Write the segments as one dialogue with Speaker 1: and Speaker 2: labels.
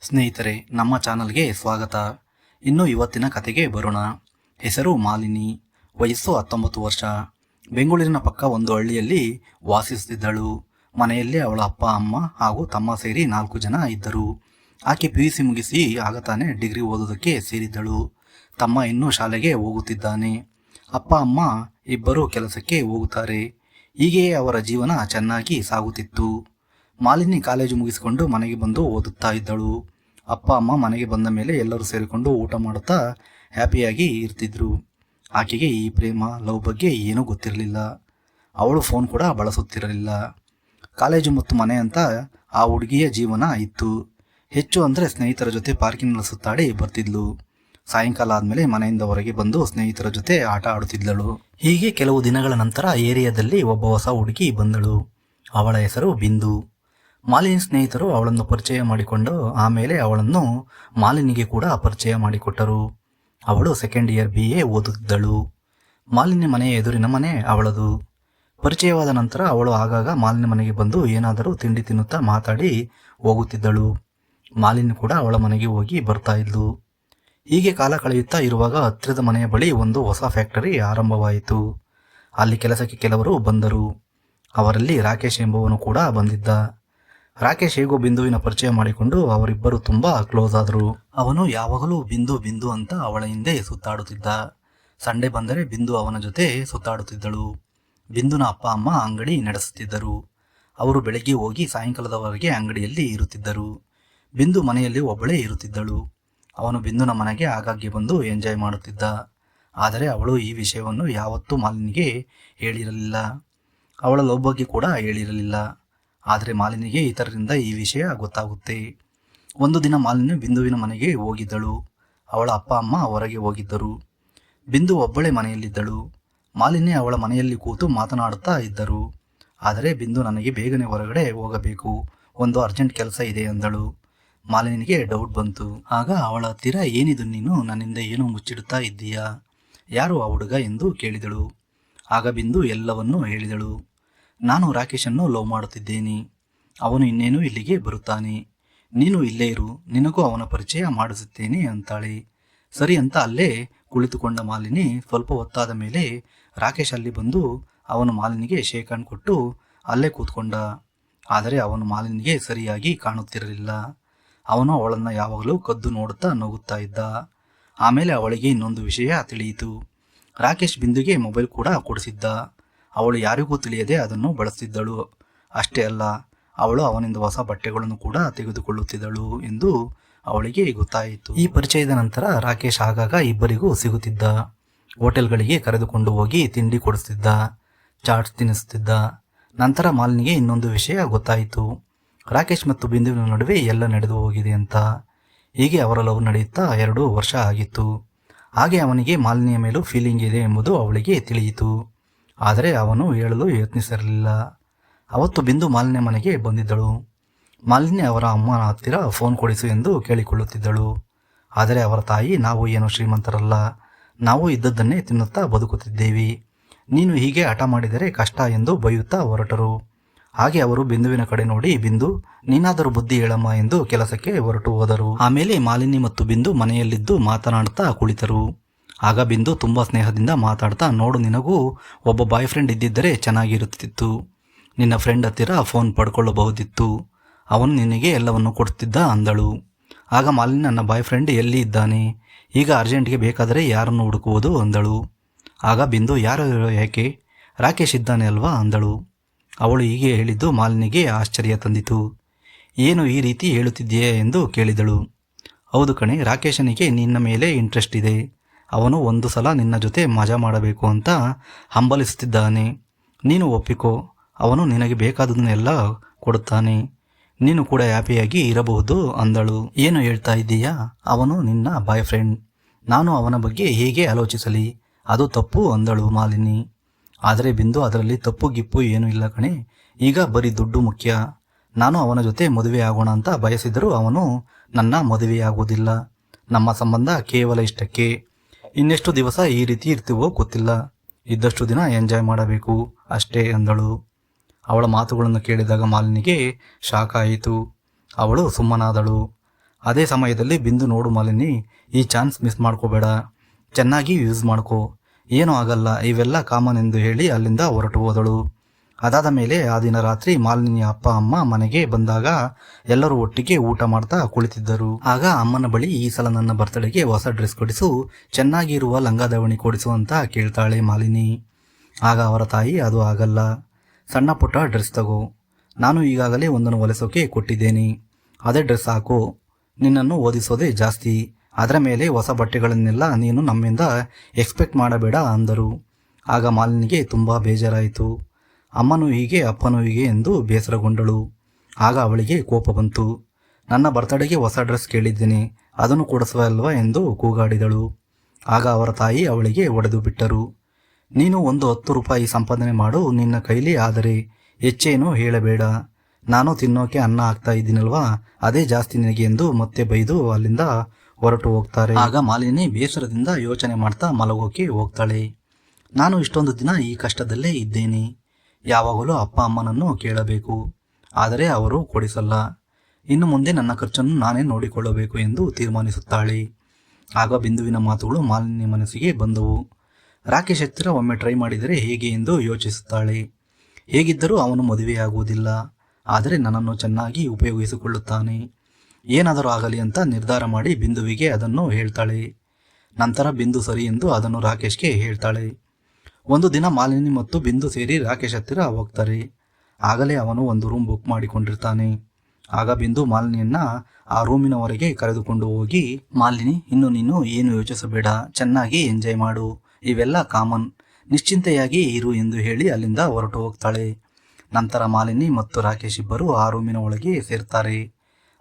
Speaker 1: ಸ್ನೇಹಿತರೆ, ನಮ್ಮ ಚಾನಲ್ಗೆ ಸ್ವಾಗತ. ಇನ್ನು ಇವತ್ತಿನ ಕತೆಗೆ ಬರೋಣ. ಹೆಸರು ಮಾಲಿನಿ, ವಯಸ್ಸು ಹತ್ತೊಂಬತ್ತು ವರ್ಷ. ಬೆಂಗಳೂರಿನ ಪಕ್ಕ ಒಂದು ಹಳ್ಳಿಯಲ್ಲಿ ವಾಸಿಸುತ್ತಿದ್ದಳು. ಮನೆಯಲ್ಲಿ ಅವಳ ಅಪ್ಪ, ಅಮ್ಮ ಹಾಗೂ ತಮ್ಮ ಸೇರಿ ನಾಲ್ಕು ಜನ ಇದ್ದರು. ಆಕೆ ಪಿ ಯು ಸಿ ಮುಗಿಸಿ ಆಗ ತಾನೇ ಡಿಗ್ರಿ ಓದೋದಕ್ಕೆ ಸೇರಿದ್ದಳು. ತಮ್ಮ ಇನ್ನೂ ಶಾಲೆಗೆ ಹೋಗುತ್ತಿದ್ದಾನೆ. ಅಪ್ಪ, ಅಮ್ಮ ಇಬ್ಬರು ಕೆಲಸಕ್ಕೆ ಹೋಗುತ್ತಾರೆ. ಹೀಗೆಯೇ ಅವರ ಜೀವನ ಚೆನ್ನಾಗಿ ಸಾಗುತ್ತಿತ್ತು. ಮಾಲಿನಿ ಕಾಲೇಜು ಮುಗಿಸಿಕೊಂಡು ಮನೆಗೆ ಬಂದು ಓದುತ್ತಾ ಇದ್ದಳು. ಅಪ್ಪ, ಅಮ್ಮ ಮನೆಗೆ ಬಂದ ಮೇಲೆ ಎಲ್ಲರೂ ಸೇರಿಕೊಂಡು ಊಟ ಮಾಡುತ್ತಾ ಹ್ಯಾಪಿಯಾಗಿ ಇರ್ತಿದ್ರು. ಆಕೆಗೆ ಈ ಪ್ರೇಮ, ಲವ್ ಬಗ್ಗೆ ಏನೂ ಗೊತ್ತಿರಲಿಲ್ಲ. ಅವಳು ಫೋನ್ ಕೂಡ ಬಳಸುತ್ತಿರಲಿಲ್ಲ. ಕಾಲೇಜು ಮತ್ತು ಮನೆ ಅಂತ ಆ ಹುಡುಗಿಯ ಜೀವನ ಇತ್ತು. ಹೆಚ್ಚು ಅಂದರೆ ಸ್ನೇಹಿತರ ಜೊತೆ ಪಾರ್ಕಿನಲ್ಲಿ ಸುತ್ತಾಡಿ ಬರ್ತಿದ್ಲು. ಸಾಯಂಕಾಲ ಆದಮೇಲೆ ಮನೆಯಿಂದ ಹೊರಗೆ ಬಂದು ಸ್ನೇಹಿತರ ಜೊತೆ ಆಟ ಆಡುತ್ತಿದ್ದಳು. ಹೀಗೆ ಕೆಲವು ದಿನಗಳ ನಂತರ ಏರಿಯಾದಲ್ಲಿ ಒಬ್ಬ ಹೊಸ ಹುಡುಗಿ ಬಂದಳು. ಅವಳ ಹೆಸರು ಬಿಂದು. ಮಾಲಿನಿ ಸ್ನೇಹಿತರು ಅವಳನ್ನು ಪರಿಚಯ ಮಾಡಿಕೊಂಡು ಆಮೇಲೆ ಅವಳನ್ನು ಮಾಲಿನಿಗೆ ಕೂಡ ಪರಿಚಯ ಮಾಡಿಕೊಟ್ಟರು. ಅವಳು ಸೆಕೆಂಡ್ ಇಯರ್ ಬಿ ಎ ಓದುತ್ತಿದ್ದಳು. ಮಾಲಿನಿ ಮನೆಯ ಎದುರಿನ ಮನೆ ಅವಳದು. ಪರಿಚಯವಾದ ನಂತರ ಅವಳು ಆಗಾಗ ಮಾಲಿನಿ ಮನೆಗೆ ಬಂದು ಏನಾದರೂ ತಿಂಡಿ ತಿನ್ನುತ್ತಾ ಮಾತಾಡಿ ಹೋಗುತ್ತಿದ್ದಳು. ಮಾಲಿನಿ ಕೂಡ ಅವಳ ಮನೆಗೆ ಹೋಗಿ ಬರ್ತಾ ಇದ್ಲು. ಹೀಗೆ ಕಾಲ ಕಳೆಯುತ್ತಾ ಇರುವಾಗ ಹತ್ತಿರದ ಮನೆಯ ಬಳಿ ಒಂದು ಹೊಸ ಫ್ಯಾಕ್ಟರಿ ಆರಂಭವಾಯಿತು. ಅಲ್ಲಿ ಕೆಲಸಕ್ಕೆ ಕೆಲವರು ಬಂದರು. ಅವರಲ್ಲಿ ರಾಕೇಶ್ ಎಂಬುವನು ಕೂಡ ಬಂದಿದ್ದ. ರಾಕೇಶ್ ಹೇಗೋ ಬಿಂದುವಿನ ಪರಿಚಯ ಮಾಡಿಕೊಂಡು ಅವರಿಬ್ಬರು ತುಂಬಾ ಕ್ಲೋಸ್ ಆದರು. ಅವನು ಯಾವಾಗಲೂ ಬಿಂದು ಬಿಂದು ಅಂತ ಅವಳ ಹಿಂದೆ ಸುತ್ತಾಡುತ್ತಿದ್ದ. ಸಂಡೆ ಬಂದರೆ ಬಿಂದು ಅವನ ಜೊತೆ ಸುತ್ತಾಡುತ್ತಿದ್ದಳು. ಬಿಂದುನ ಅಪ್ಪ, ಅಮ್ಮ ಅಂಗಡಿ ನಡೆಸುತ್ತಿದ್ದರು. ಅವರು ಬೆಳಗ್ಗೆ ಹೋಗಿ ಸಾಯಂಕಾಲದವರೆಗೆ ಅಂಗಡಿಯಲ್ಲಿ ಇರುತ್ತಿದ್ದರು. ಬಿಂದು ಮನೆಯಲ್ಲಿ ಒಬ್ಬಳೇ ಇರುತ್ತಿದ್ದಳು. ಅವನು ಬಿಂದುನ ಮನೆಗೆ ಆಗಾಗ್ಗೆ ಬಂದು ಎಂಜಾಯ್ ಮಾಡುತ್ತಿದ್ದ. ಆದರೆ ಅವಳು ಈ ವಿಷಯವನ್ನು ಯಾವತ್ತೂ ಮಾಲಿನಿಗೆ ಹೇಳಿರಲಿಲ್ಲ. ಅವಳ ಲವ್ ಕೂಡ ಹೇಳಿರಲಿಲ್ಲ. ಆದರೆ ಮಾಲಿನಿಗೆ ಇತರರಿಂದ ಈ ವಿಷಯ ಗೊತ್ತಾಗುತ್ತೆ. ಒಂದು ದಿನ ಮಾಲಿನಿ ಬಿಂದುವಿನ ಮನೆಗೆ ಹೋಗಿದ್ದಳು. ಅವಳ ಅಪ್ಪ ಅಮ್ಮ ಹೊರಗೆ ಹೋಗಿದ್ದರು. ಬಿಂದು ಒಬ್ಬಳೇ ಮನೆಯಲ್ಲಿದ್ದಳು. ಮಾಲಿನಿ ಅವಳ ಮನೆಯಲ್ಲಿ ಕೂತು ಮಾತನಾಡುತ್ತಾ ಇದ್ದರು. ಆದರೆ ಬಿಂದು ನನಗೆ ಬೇಗನೆ ಹೊರಗಡೆ ಹೋಗಬೇಕು. ಒಂದು ಅರ್ಜೆಂಟ್ ಕೆಲಸ ಇದೆ ಅಂದಳು. ಮಾಲಿನಿಗೆ ಡೌಟ್ ಬಂತು. ಆಗ ಅವಳ ಹತ್ತಿರ, ಏನಿದು ನೀನು? ನನ್ನಿಂದ ಏನು ಮುಚ್ಚಿಡುತ್ತಾ ಇದ್ದೀಯಾ? ಯಾರು ಆ ಹುಡುಗ ಎಂದು ಕೇಳಿದಳು. ಆಗ ಬಿಂದು ಎಲ್ಲವನ್ನೂ ಹೇಳಿದಳು. ನಾನು ರಾಕೇಶನ್ನು ಲವ್ ಮಾಡುತ್ತಿದ್ದೇನೆ. ಅವನು ಇನ್ನೇನು ಇಲ್ಲಿಗೆ ಬರುತ್ತಾನೆ. ನೀನು ಇಲ್ಲೇ ಇರು, ನಿನಗೂ ಅವನ ಪರಿಚಯ ಮಾಡಿಸುತ್ತೇನೆ ಅಂತಾಳೆ. ಸರಿ ಅಂತ ಅಲ್ಲೇ ಕುಳಿತುಕೊಂಡ ಮಾಲಿನಿ ಸ್ವಲ್ಪ ಹೊತ್ತಾದ ಮೇಲೆ ರಾಕೇಶ್ ಅಲ್ಲಿ ಬಂದು ಅವನು ಮಾಲಿನಿಗೆ ಶೇಕ್ ಕೊಟ್ಟು ಅಲ್ಲೇ ಕೂತ್ಕೊಂಡ. ಆದರೆ ಅವನು ಮಾಲಿನಿಗೆ ಸರಿಯಾಗಿ ಕಾಣುತ್ತಿರಲಿಲ್ಲ. ಅವನು ಅವಳನ್ನು ಯಾವಾಗಲೂ ಕದ್ದು ನೋಡುತ್ತಾ ನಗುತ್ತಾ ಇದ್ದ. ಆಮೇಲೆ ಅವಳಿಗೆ ಇನ್ನೊಂದು ವಿಷಯ ತಿಳಿಯಿತು. ರಾಕೇಶ್ ಬಿಂದುಗೆ ಮೊಬೈಲ್ ಕೂಡ ಕೊಡಿಸಿದ್ದ. ಅವಳು ಯಾರಿಗೂ ತಿಳಿಯದೆ ಅದನ್ನು ಬಳಸ್ತಿದ್ದಳು. ಅಷ್ಟೇ ಅಲ್ಲ, ಅವಳು ಅವನಿಂದ ಹೊಸ ಬಟ್ಟೆಗಳನ್ನು ಕೂಡ ತೆಗೆದುಕೊಳ್ಳುತ್ತಿದ್ದಳು ಎಂದು ಅವಳಿಗೆ ಗೊತ್ತಾಯಿತು. ಈ ಪರಿಚಯದ ನಂತರ ರಾಕೇಶ್ ಆಗಾಗ ಇಬ್ಬರಿಗೂ ಸಿಗುತ್ತಿದ್ದ. ಹೋಟೆಲ್ಗಳಿಗೆ ಕರೆದುಕೊಂಡು ಹೋಗಿ ತಿಂಡಿ ಕೊಡಿಸ್ತಿದ್ದ, ಚಾಟ್ಸ್ ತಿನ್ನಿಸ್ತಿದ್ದ. ನಂತರ ಮಾಲಿನಿಗೆ ಇನ್ನೊಂದು ವಿಷಯ ಗೊತ್ತಾಯಿತು. ರಾಕೇಶ್ ಮತ್ತು ಬಿಂದುವಿನ ನಡುವೆ ಎಲ್ಲ ನಡೆದು ಹೋಗಿದೆ ಅಂತ. ಹೀಗೆ ಅವರ ಲವ್ ನಡೆಯುತ್ತಾ ಎರಡು ವರ್ಷ ಆಗಿತ್ತು. ಹಾಗೆ ಅವನಿಗೆ ಮಾಲಿನಿಯ ಮೇಲೂ ಫೀಲಿಂಗ್ ಇದೆ ಎಂಬುದು ಅವಳಿಗೆ ತಿಳಿಯಿತು. ಆದರೆ ಅವನು ಹೇಳಲು ಯತ್ನಿಸಿರಲಿಲ್ಲ ಅವತ್ತು ಬಿಂದು ಮಾಲಿನ್ಯ ಮನೆಗೆ ಬಂದಿದ್ದಳು. ಮಾಲಿನ್ಯ ಅವರ ಅಮ್ಮನ ಹತ್ತಿರ ಫೋನ್ ಕೊಡಿಸು ಎಂದು ಕೇಳಿಕೊಳ್ಳುತ್ತಿದ್ದಳು. ಆದರೆ ಅವರ ತಾಯಿ, ನಾವು ಏನು ಶ್ರೀಮಂತರಲ್ಲ. ನಾವು ಇದ್ದದ್ದನ್ನೇ ತಿನ್ನುತ್ತಾ ಬದುಕುತ್ತಿದ್ದೇವೆ. ನೀನು ಹೀಗೆ ಹಠ ಮಾಡಿದರೆ ಕಷ್ಟ ಎಂದು ಬೈಯುತ್ತಾ ಹೊರಟರು. ಹಾಗೆ ಅವರು ಬಿಂದುವಿನ ಕಡೆ ನೋಡಿ, ಬಿಂದು, ನೀನಾದರೂ ಬುದ್ಧಿ ಹೇಳಮ್ಮ ಎಂದು ಕೆಲಸಕ್ಕೆ ಹೊರಟು ಹೋದರು. ಆಮೇಲೆ ಮಾಲಿನಿ ಮತ್ತು ಬಿಂದು ಮನೆಯಲ್ಲಿದ್ದು ಮಾತನಾಡುತ್ತಾ ಕುಳಿತರು. ಆಗ ಬಿಂದು ತುಂಬ ಸ್ನೇಹದಿಂದ ಮಾತಾಡ್ತಾ, ನೋಡು, ನಿನಗೂ ಒಬ್ಬ ಬಾಯ್ ಫ್ರೆಂಡ್ ಇದ್ದಿದ್ದರೆ ಚೆನ್ನಾಗಿರುತ್ತಿತ್ತು. ನಿನ್ನ ಫ್ರೆಂಡ್ ಹತ್ತಿರ ಫೋನ್ ಪಡ್ಕೊಳ್ಳಬಹುದಿತ್ತು. ಅವನು ನಿನಗೆ ಎಲ್ಲವನ್ನು ಕೊಡ್ತಿದ್ದ, ಅಂದಳು. ಆಗ ಮಾಲಿನಿ ನನ್ನ ಬಾಯ್ ಫ್ರೆಂಡ್ ಎಲ್ಲಿ ಇದ್ದಾನೆ? ಈಗ ಅರ್ಜೆಂಟ್ಗೆ ಬೇಕಾದರೆ ಯಾರನ್ನು ಹುಡುಕುವುದು? ಅಂದಳು. ಆಗ ಬಿಂದು, ಯಾರು ಯಾಕೆ? ರಾಕೇಶ್ ಇದ್ದಾನೆ ಅಲ್ವಾ? ಅಂದಳು. ಅವಳು ಹೀಗೆ ಹೇಳಿದ್ದು ಮಾಲಿನಿಗೆ ಆಶ್ಚರ್ಯ ತಂದಿತು. ಏನು ಈ ರೀತಿ ಹೇಳುತ್ತಿದ್ದೀಯೇ? ಎಂದು ಕೇಳಿದಳು. ಹೌದು ಕಣೆ, ರಾಕೇಶನಿಗೆ ನಿನ್ನ ಮೇಲೆ ಇಂಟ್ರೆಸ್ಟ್ ಇದೆ. ಅವನು ಒಂದು ಸಲ ನಿನ್ನ ಜೊತೆ ಮಜಾ ಮಾಡಬೇಕು ಅಂತ ಹಂಬಲಿಸುತ್ತಿದ್ದಾನೆ. ನೀನು ಒಪ್ಪಿಕೋ, ಅವನು ನಿನಗೆ ಬೇಕಾದದನ್ನೆಲ್ಲ ಕೊಡುತ್ತಾನೆ. ನೀನು ಕೂಡ ಹ್ಯಾಪಿಯಾಗಿ ಇರಬಹುದು ಅಂದಳು. ಏನು ಹೇಳ್ತಾ ಇದ್ದೀಯಾ? ಅವನು ನಿನ್ನ ಬಾಯ್ ಫ್ರೆಂಡ್ ನಾನು ಅವನ ಬಗ್ಗೆ ಹೇಗೆ ಆಲೋಚಿಸಲಿ? ಅದು ತಪ್ಪು ಅಂದಳು ಮಾಲಿನಿ. ಆದರೆ ಬಿಂದು, ಅದರಲ್ಲಿ ತಪ್ಪು ಗಿಪ್ಪು ಏನೂ ಇಲ್ಲ ಕಣೆ. ಈಗ ಬರೀ ದುಡ್ಡು ಮುಖ್ಯ. ನಾನು ಅವನ ಜೊತೆ ಮದುವೆ ಆಗೋಣ ಅಂತ ಬಯಸಿದರೂ ಅವನು ನನ್ನ ಮದುವೆಯಾಗುವುದಿಲ್ಲ. ನಮ್ಮ ಸಂಬಂಧ ಕೇವಲ ಇಷ್ಟಕ್ಕೆ. ಇನ್ನೆಷ್ಟು ದಿವಸ ಈ ರೀತಿ ಇರ್ತೀವೋ ಗೊತ್ತಿಲ್ಲ. ಇದ್ದಷ್ಟು ದಿನ ಎಂಜಾಯ್ ಮಾಡಬೇಕು. ಅಷ್ಟೇ ಎಂದಳು ಅವಳ ಮಾತುಗಳನ್ನು ಕೇಳಿದಾಗ ಮಾಲಿನಿಗೆ ಶಾಕ್ ಆಯಿತು ಅವಳು ಸುಮ್ಮನಾದಳು. ಅದೇ ಸಮಯದಲ್ಲಿ ಬಿಂದು ನೋಡು ಮಾಲಿನಿ, ಈ ಚಾನ್ಸ್ ಮಿಸ್ ಮಾಡ್ಕೋಬೇಡ. ಚೆನ್ನಾಗಿ ಯೂಸ್ ಮಾಡ್ಕೋ. ಏನೂ ಆಗಲ್ಲ. ಇವೆಲ್ಲ ಕಾಮನ್ ಎಂದು ಹೇಳಿ ಅಲ್ಲಿಂದ ಹೊರಟು ಹೋದಳು. ಅದಾದ ಮೇಲೆ ಆ ದಿನ ರಾತ್ರಿ ಮಾಲಿನಿಯ ಅಪ್ಪ, ಅಮ್ಮ ಮನೆಗೆ ಬಂದಾಗ ಎಲ್ಲರೂ ಒಟ್ಟಿಗೆ ಊಟ ಮಾಡ್ತಾ ಕುಳಿತಿದ್ದರು. ಆಗ ಅಮ್ಮನ ಬಳಿ ಈ ಸಲ ನನ್ನ ಬರ್ತಡೆಗೆ ಹೊಸ ಡ್ರೆಸ್ ಕೊಡಿಸು, ಚೆನ್ನಾಗಿರುವ ಲಂಗ ದಾವಣಿ ಕೊಡಿಸು ಅಂತ ಕೇಳ್ತಾಳೆ ಮಾಲಿನಿ. ಆಗ ಅವರ ತಾಯಿ, ಅದು ಆಗಲ್ಲ. ಸಣ್ಣ ಪುಟ್ಟ ಡ್ರೆಸ್ ತಗೋ. ನಾನು ಈಗಾಗಲೇ ಒಂದನ್ನು ಹೊಲಿಸೋಕೆ ಕೊಟ್ಟಿದ್ದೇನೆ. ಅದೇ ಡ್ರೆಸ್ ಹಾಕು. ನಿನ್ನನ್ನು ಓದಿಸೋದೇ ಜಾಸ್ತಿ. ಅದರ ಮೇಲೆ ಹೊಸ ಬಟ್ಟೆಗಳನ್ನೆಲ್ಲ ನೀನು ನಮ್ಮಿಂದ ಎಕ್ಸ್ಪೆಕ್ಟ್ ಮಾಡಬೇಡ ಅಂದರು. ಆಗ ಮಾಲಿನಿಗೆ ತುಂಬ ಬೇಜಾರಾಯಿತು. ಅಮ್ಮನು ಹೀಗೆ, ಅಪ್ಪನು ಹೀಗೆ ಎಂದು ಬೇಸರಗೊಂಡಳು. ಆಗ ಅವಳಿಗೆ ಕೋಪ ಬಂತು. ನನ್ನ ಬರ್ತಡೆಗೆ ಹೊಸ ಡ್ರೆಸ್ ಕೇಳಿದ್ದೀನಿ, ಅದನ್ನು ಕೊಡಿಸುವಲ್ವಾ ಎಂದು ಕೂಗಾಡಿದಳು. ಆಗ ಅವರ ತಾಯಿ ಅವಳಿಗೆ ಒಡೆದು ಬಿಟ್ಟರು. ನೀನು ಒಂದು ಹತ್ತು ರೂಪಾಯಿ ಸಂಪಾದನೆ ಮಾಡು, ನಿನ್ನ ಕೈಲಿ ಆದರೆ ಹೆಚ್ಚೇನು ಹೇಳಬೇಡ. ನಾನು ತಿನ್ನೋಕೆ ಅನ್ನ ಹಾಕ್ತಾ ಇದ್ದೀನಲ್ವಾ, ಅದೇ ಜಾಸ್ತಿ ನಿನಗೆ ಎಂದು ಮತ್ತೆ ಬೈದು ಅಲ್ಲಿಂದ ಹೊರಟು ಹೋಗ್ತಾರೆ. ಆಗ ಮಾಲಿನಿ ಬೇಸರದಿಂದ ಯೋಚನೆ ಮಾಡ್ತಾ ಮಲಗೋಕೆ ಹೋಗ್ತಾಳೆ. ನಾನು ಇಷ್ಟೊಂದು ದಿನ ಈ ಕಷ್ಟದಲ್ಲೇ ಇದ್ದೇನೆ. ಯಾವಾಗಲೂ ಅಪ್ಪ ಅಮ್ಮನನ್ನು ಕೇಳಬೇಕು. ಆದರೆ ಅವರು ಕೊಡಿಸಲ್ಲ. ಇನ್ನು ಮುಂದೆ ನನ್ನ ಖರ್ಚನ್ನು ನಾನೇ ನೋಡಿಕೊಳ್ಳಬೇಕು ಎಂದು ತೀರ್ಮಾನಿಸುತ್ತಾಳೆ. ಆಗ ಬಿಂದುವಿನ ಮಾತುಗಳು ಮಾಲಿನ್ಯ ಮನಸ್ಸಿಗೆ ಬಂದವು. ರಾಕೇಶ್ ಹತ್ತಿರ ಒಮ್ಮೆ ಟ್ರೈ ಮಾಡಿದರೆ ಹೇಗೆ ಎಂದು ಯೋಚಿಸುತ್ತಾಳೆ. ಹೇಗಿದ್ದರೂ ಅವನು ಮದುವೆಯಾಗುವುದಿಲ್ಲ. ಆದರೆ ನನ್ನನ್ನು ಚೆನ್ನಾಗಿ ಉಪಯೋಗಿಸಿಕೊಳ್ಳುತ್ತಾನೆ. ಏನಾದರೂ ಆಗಲಿ ಅಂತ ನಿರ್ಧಾರ ಮಾಡಿ ಬಿಂದುವಿಗೆ ಅದನ್ನು ಹೇಳ್ತಾಳೆ. ನಂತರ ಬಿಂದು ಸರಿ ಎಂದು ಅದನ್ನು ರಾಕೇಶ್ಗೆ ಹೇಳ್ತಾಳೆ. ಒಂದು ದಿನ ಮಾಲಿನಿ ಮತ್ತು ಬಿಂದು ಸೇರಿ ರಾಕೇಶ್ ಹತ್ತಿರ ಹೋಗ್ತಾರೆ. ಆಗಲೇ ಅವನು ಒಂದು ರೂಮ್ ಬುಕ್ ಮಾಡಿಕೊಂಡಿರ್ತಾನೆ. ಆಗ ಬಿಂದು ಮಾಲಿನಿಯನ್ನ ಆ ರೂಮಿನವರೆಗೆ ಕರೆದುಕೊಂಡು ಹೋಗಿ, ಮಾಲಿನಿ, ಇನ್ನು ನೀನು ಏನು ಯೋಚಿಸಬೇಡ. ಚೆನ್ನಾಗಿ ಎಂಜಾಯ್ ಮಾಡು. ಇವೆಲ್ಲ ಕಾಮನ್. ನಿಶ್ಚಿಂತೆಯಾಗಿ ಇರು ಎಂದು ಹೇಳಿ ಅಲ್ಲಿಂದ ಹೊರಟು ಹೋಗ್ತಾಳೆ. ನಂತರ ಮಾಲಿನಿ ಮತ್ತು ರಾಕೇಶ್ ಇಬ್ಬರು ಆ ರೂಮಿನ ಒಳಗೆ ಸೇರ್ತಾರೆ.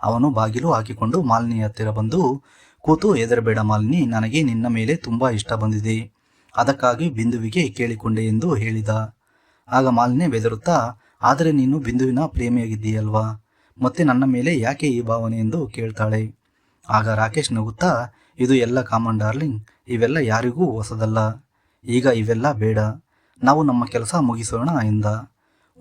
Speaker 1: ಅವನು ಬಾಗಿಲು ಹಾಕಿಕೊಂಡು ಮಾಲಿನಿ ಹತ್ತಿರ ಬಂದು, ಕೂತು ಎದರಬೇಡ ಮಾಲಿನಿ. ನನಗೆ ನಿನ್ನ ಮೇಲೆ ತುಂಬಾ ಇಷ್ಟ ಬಂದಿದೆ. ಅದಕ್ಕಾಗಿ ಬಿಂದುವಿಗೆ ಕೇಳಿಕೊಂಡೆ ಎಂದು ಹೇಳಿದ. ಆಗ ಮಾಲಿನ್ಯ ಬೆದರುತ್ತಾ, ಆದರೆ ನೀನು ಬಿಂದುವಿನ ಪ್ರೇಮಿಯಾಗಿದ್ದೀಯಲ್ವಾ? ಮತ್ತೆ ನನ್ನ ಮೇಲೆ ಯಾಕೆ ಈ ಭಾವನೆ ಎಂದು ಕೇಳ್ತಾಳೆ. ಆಗ ರಾಕೇಶ್ ನಗುತ್ತಾ, ಇದು ಎಲ್ಲ ಕಾಮನ್ ಡಾರ್ಲಿಂಗ್, ಇವೆಲ್ಲ ಯಾರಿಗೂ ಹೊಸದಲ್ಲ. ಈಗ ಇವೆಲ್ಲ ಬೇಡ. ನಾವು ನಮ್ಮ ಕೆಲಸ ಮುಗಿಸೋಣ ಎಂದ.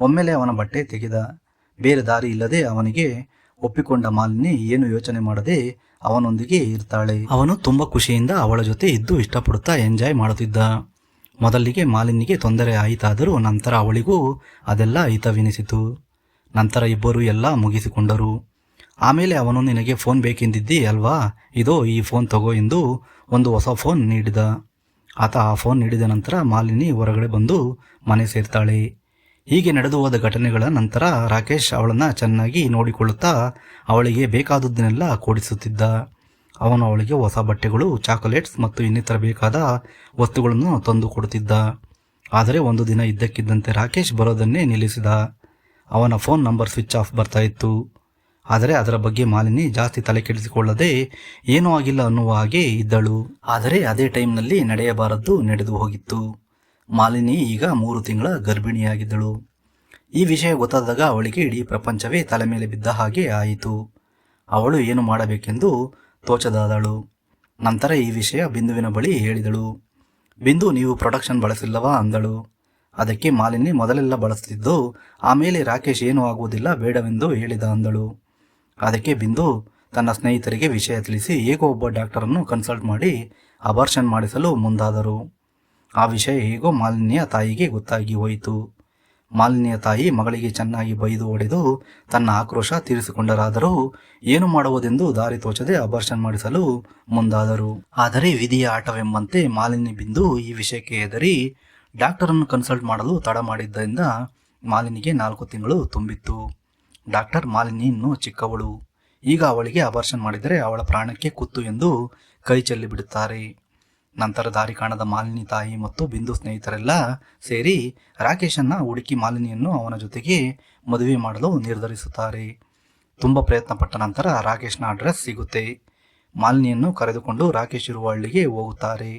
Speaker 1: ಒಮ್ಮೆಲೆ ಅವನ ಬಟ್ಟೆ ತೆಗೆದ. ಬೇರೆ ದಾರಿ ಇಲ್ಲದೆ ಅವನಿಗೆ ಒಪ್ಪಿಕೊಂಡ ಮಾಲಿನಿ ಏನು ಯೋಚನೆ ಮಾಡದೆ ಅವನೊಂದಿಗೆ ಇರ್ತಾಳೆ. ಅವನು ತುಂಬ ಖುಷಿಯಿಂದ ಅವಳ ಜೊತೆ ಇದ್ದು ಇಷ್ಟಪಡುತ್ತಾ ಎಂಜಾಯ್ ಮಾಡುತ್ತಿದ್ದ. ಮೊದಲಿಗೆ ಮಾಲಿನಿಗೆ ತೊಂದರೆ ಆಯಿತಾದರೂ ನಂತರ ಅವಳಿಗೂ ಅದೆಲ್ಲ ಹಿತವೆನಿಸಿತು. ನಂತರ ಇಬ್ಬರು ಎಲ್ಲ ಮುಗಿಸಿಕೊಂಡರು. ಆಮೇಲೆ ಅವನು ನಿನಗೆ ಫೋನ್ ಬೇಕೆಂದಿದ್ದಿ ಅಲ್ವಾ? ಇದೋ ಈ ಫೋನ್ ತಗೋ ಎಂದು ಒಂದು ಹೊಸ ಫೋನ್ ನೀಡಿದ. ಆತ ಆ ಫೋನ್ ನೀಡಿದ ನಂತರ ಮಾಲಿನಿ ಹೊರಗಡೆ ಬಂದು ಮನೆ ಸೇರ್ತಾಳೆ. ಹೀಗೆ ನಡೆದು ಹೋದ ಘಟನೆಗಳ ನಂತರ ರಾಕೇಶ್ ಅವಳನ್ನ ಚೆನ್ನಾಗಿ ನೋಡಿಕೊಳ್ಳುತ್ತಾ ಅವಳಿಗೆ ಬೇಕಾದದ್ದನ್ನೆಲ್ಲ ಕೊಡಿಸುತ್ತಿದ್ದ. ಅವನು ಅವಳಿಗೆ ಹೊಸ ಬಟ್ಟೆಗಳು, ಚಾಕೊಲೇಟ್ಸ್ ಮತ್ತು ಇನ್ನಿತರ ಬೇಕಾದ ವಸ್ತುಗಳನ್ನು ತಂದು ಕೊಡುತ್ತಿದ್ದ. ಆದರೆ ಒಂದು ದಿನ ಇದ್ದಕ್ಕಿದ್ದಂತೆ ರಾಕೇಶ್ ಬರೋದನ್ನೇ ನಿಲ್ಲಿಸಿದ. ಅವನ ಫೋನ್ ನಂಬರ್ ಸ್ವಿಚ್ ಆಫ್ ಬರ್ತಾ ಇತ್ತು. ಆದರೆ ಅದರ ಬಗ್ಗೆ ಮಾಲಿನಿ ಜಾಸ್ತಿ ತಲೆ ಕೆಡಿಸಿಕೊಳ್ಳದೆ ಏನೂ ಆಗಿಲ್ಲ ಅನ್ನುವ ಹಾಗೆ ಇದ್ದಳು. ಆದರೆ ಅದೇ ಟೈಮ್ನಲ್ಲಿ ನಡೆಯಬಾರದ್ದು ನಡೆದು ಹೋಗಿತ್ತು. ಮಾಲಿನಿ ಈಗ ಮೂರು ತಿಂಗಳ ಗರ್ಭಿಣಿಯಾಗಿದ್ದಳು. ಈ ವಿಷಯ ಗೊತ್ತಾದಾಗ ಅವಳಿಗೆ ಇಡೀ ಪ್ರಪಂಚವೇ ತಲೆ ಮೇಲೆ ಬಿದ್ದ ಹಾಗೆ ಆಯಿತು. ಅವಳು ಏನು ಮಾಡಬೇಕೆಂದು ತೋಚದಾದಳು. ನಂತರ ಈ ವಿಷಯ ಬಿಂದುವಿನ ಬಳಿ ಹೇಳಿದಳು. ಬಿಂದು, ನೀವು ಪ್ರೊಡಕ್ಷನ್ ಬಳಸಿಲ್ಲವಾ ಅಂದಳು. ಅದಕ್ಕೆ ಮಾಲಿನಿ ಮೊದಲೆಲ್ಲ ಬಳಸ್ತಿದ್ದು, ಆಮೇಲೆ ರಾಕೇಶ್ ಏನೂ ಆಗುವುದಿಲ್ಲ ಬೇಡವೆಂದು ಹೇಳಿದ ಅಂದಳು. ಅದಕ್ಕೆ ಬಿಂದು, ತನ್ನ ಸ್ನೇಹಿತರಿಗೆ ವಿಷಯ ತಿಳಿಸಿ, ಹೇಗೋ ಒಬ್ಬ ಡಾಕ್ಟರನ್ನು ಕನ್ಸಲ್ಟ್ ಮಾಡಿ ಅಬಾರ್ಷನ್ ಮಾಡಿಸಲು ಮುಂದಾದರು. ಆ ವಿಷಯ ಹೇಗೋ ಮಾಲಿನ್ಯ ತಾಯಿಗೆ ಗೊತ್ತಾಗಿ ಹೋಯಿತು. ಮಾಲಿನ್ಯ ತಾಯಿ ಮಗಳಿಗೆ ಚೆನ್ನಾಗಿ ಬೈದು ಹೊಡೆದು ತನ್ನ ಆಕ್ರೋಶ ತೀರಿಸಿಕೊಂಡರಾದರೂ ಏನು ಮಾಡುವುದೆಂದು ದಾರಿ ತೋಚದೆ ಅಬರ್ಷನ್ ಮಾಡಿಸಲು ಮುಂದಾದರು. ಆದರೆ ವಿಧಿಯ ಆಟವೆಂಬಂತೆ ಮಾಲಿನ್ಯ ಬಿಂದು ಈ ವಿಷಯಕ್ಕೆ ಹೆದರಿ ಡಾಕ್ಟರನ್ನು ಕನ್ಸಲ್ಟ್ ಮಾಡಲು ತಡ ಮಾಡಿದ್ದರಿಂದ ಮಾಲಿನಿಗೆ ನಾಲ್ಕು ತಿಂಗಳು ತುಂಬಿತ್ತು. ಡಾಕ್ಟರ್ ಮಾಲಿನಿ ಇನ್ನೂ ಚಿಕ್ಕವಳು. ಈಗ ಅವಳಿಗೆ ಅಬರ್ಷನ್ ಮಾಡಿದರೆ ಅವಳ ಪ್ರಾಣಕ್ಕೆ ಕುತ್ತು ಎಂದು ಕೈ ಚೆಲ್ಲಿ ಬಿಡುತ್ತಾರೆ ನಂತರ ದಾರಿ ಕಾಣದ ಮಾಲಿನಿ ತಾಯಿ ಮತ್ತು ಬಿಂದು ಸ್ನೇಹಿತರೆಲ್ಲ ಸೇರಿ ರಾಕೇಶನ್ನ ಹುಡುಕಿ ಮಾಲಿನಿಯನ್ನು ಅವನ ಜೊತೆಗೆ ಮದುವೆ ಮಾಡಲು ನಿರ್ಧರಿಸುತ್ತಾರೆ. ತುಂಬ ಪ್ರಯತ್ನ ಪಟ್ಟ ನಂತರ ರಾಕೇಶ್ನ ಅಡ್ರೆಸ್ ಸಿಗುತ್ತೆ. ಮಾಲಿನಿಯನ್ನು ಕರೆದುಕೊಂಡು ರಾಕೇಶ್ ಇರುವ ಹಳ್ಳಿಗೆ ಹೋಗುತ್ತಾರೆ.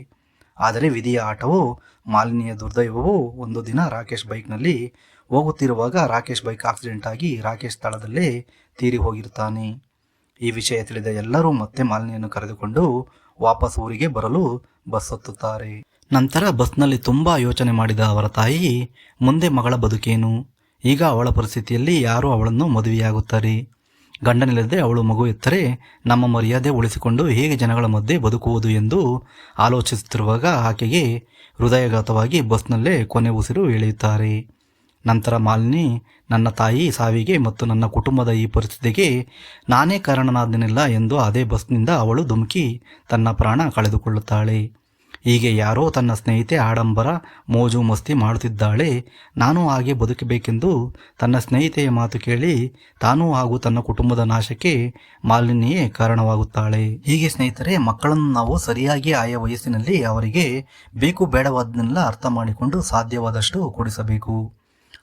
Speaker 1: ಆದರೆ ವಿಧಿಯ ಆಟವು ಮಾಲಿನಿಯ ದುರ್ದೈವವು ಒಂದು ದಿನ ರಾಕೇಶ್ ಬೈಕ್ನಲ್ಲಿ ಹೋಗುತ್ತಿರುವಾಗ ರಾಕೇಶ್ ಬೈಕ್ ಆಕ್ಸಿಡೆಂಟ್ ಆಗಿ ರಾಕೇಶ್ ಸ್ಥಳದಲ್ಲೇ ತೀರಿ ಹೋಗಿರ್ತಾನೆ ಈ ವಿಷಯ ತಿಳಿದ ಎಲ್ಲರೂ ಮತ್ತೆ ಮಾಲಿನಿಯನ್ನು ಕರೆದುಕೊಂಡು ವಾಪಸ್ ಊರಿಗೆ ಬರಲು ಬಸ್ ಹತ್ತುತ್ತಾರೆ. ನಂತರ ಬಸ್ನಲ್ಲಿ ತುಂಬಾ ಯೋಚನೆ ಮಾಡಿದ ಅವರ ತಾಯಿ, ಮುಂದೆ ಮಗಳ ಬದುಕೇನು? ಈಗ ಅವಳ ಪರಿಸ್ಥಿತಿಯಲ್ಲಿ ಯಾರು ಅವಳನ್ನು ಮದುವೆಯಾಗುತ್ತಾರೆ? ಗಂಡನಿಲ್ಲದೆ ಅವಳು ಮಗು ಎತ್ತರೆ ನಮ್ಮ ಮರ್ಯಾದೆ ಉಳಿಸಿಕೊಂಡು ಹೇಗೆ ಜನಗಳ ಮಧ್ಯೆ ಬದುಕುವುದು ಎಂದು ಆಲೋಚಿಸುತ್ತಿರುವಾಗ ಆಕೆಗೆ ಹೃದಯಘಾತವಾಗಿ ಬಸ್ನಲ್ಲೇ ಕೊನೆ ಉಸಿರು ಎಳೆಯುತ್ತಾರೆ. ನಂತರ ಮಾಲಿನಿ, ನನ್ನ ತಾಯಿ ಸಾವಿಗೆ ಮತ್ತು ನನ್ನ ಕುಟುಂಬದ ಈ ಪರಿಸ್ಥಿತಿಗೆ ನಾನೇ ಕಾರಣನಾದನಿಲ್ಲ ಎಂದು ಅದೇ ಬಸ್ನಿಂದ ಅವಳು ಧುಮುಕಿ ತನ್ನ ಪ್ರಾಣ ಕಳೆದುಕೊಳ್ಳುತ್ತಾಳೆ. ಹೀಗೆ ಯಾರೋ ತನ್ನ ಸ್ನೇಹಿತೆ ಆಡಂಬರ ಮೋಜು ಮಸ್ತಿ ಮಾಡುತ್ತಿದ್ದಾಳೆ. ನಾನು ಹಾಗೆ ಬದುಕಬೇಕೆಂದು ತನ್ನ ಸ್ನೇಹಿತೆಯ ಮಾತು ಕೇಳಿ ತಾನೂ ಹಾಗೂ ತನ್ನ ಕುಟುಂಬದ ನಾಶಕ್ಕೆ ಮಾಲಿನಿಯೇ ಕಾರಣವಾಗುತ್ತಾಳೆ. ಹೀಗೆ ಸ್ನೇಹಿತರೆ, ಮಕ್ಕಳನ್ನು ನಾವು ಸರಿಯಾಗಿ ಆಯಾ ವಯಸ್ಸಿನಲ್ಲಿ ಅವರಿಗೆ ಬೇಕು ಬೇಡವಾದನ್ನೆಲ್ಲ ಅರ್ಥ ಮಾಡಿಕೊಂಡು ಸಾಧ್ಯವಾದಷ್ಟು ಕೊಡಿಸಬೇಕು.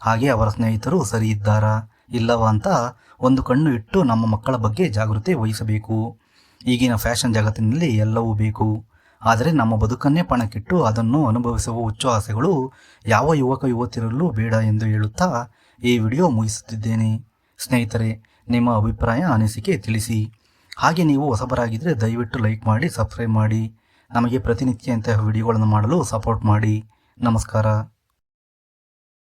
Speaker 1: ಹಾಗೆ ಅವರ ಸ್ನೇಹಿತರು ಸರಿ ಇದ್ದಾರಾ ಇಲ್ಲವಾ ಅಂತ ಒಂದು ಕಣ್ಣು ಇಟ್ಟು ನಮ್ಮ ಮಕ್ಕಳ ಬಗ್ಗೆ ಜಾಗೃತಿ ವಹಿಸಬೇಕು. ಈಗಿನ ಫ್ಯಾಷನ್ ಜಗತ್ತಿನಲ್ಲಿ ಎಲ್ಲವೂ ಬೇಕು. ಆದರೆ ನಮ್ಮ ಬದುಕನ್ನೇ ಪಣಕ್ಕಿಟ್ಟು ಅದನ್ನು ಅನುಭವಿಸುವ ಹುಚ್ಚು ಆಸೆಗಳು ಯಾವ ಯುವಕ ಯುವತಿಯರಲ್ಲೂ ಬೇಡ ಎಂದು ಹೇಳುತ್ತಾ ಈ ವಿಡಿಯೋ ಮುಗಿಸುತ್ತಿದ್ದೇನೆ. ಸ್ನೇಹಿತರೆ, ನಿಮ್ಮ ಅಭಿಪ್ರಾಯ ಅನಿಸಿಕೆ ತಿಳಿಸಿ. ಹಾಗೆ ನೀವು ಹೊಸಬರಾಗಿದ್ದರೆ ದಯವಿಟ್ಟು ಲೈಕ್ ಮಾಡಿ, ಸಬ್ಸ್ಕ್ರೈಬ್ ಮಾಡಿ. ನಮಗೆ ಪ್ರತಿನಿತ್ಯ ಇಂತಹ ವಿಡಿಯೋಗಳನ್ನು ಮಾಡಲು ಸಪೋರ್ಟ್ ಮಾಡಿ. ನಮಸ್ಕಾರ.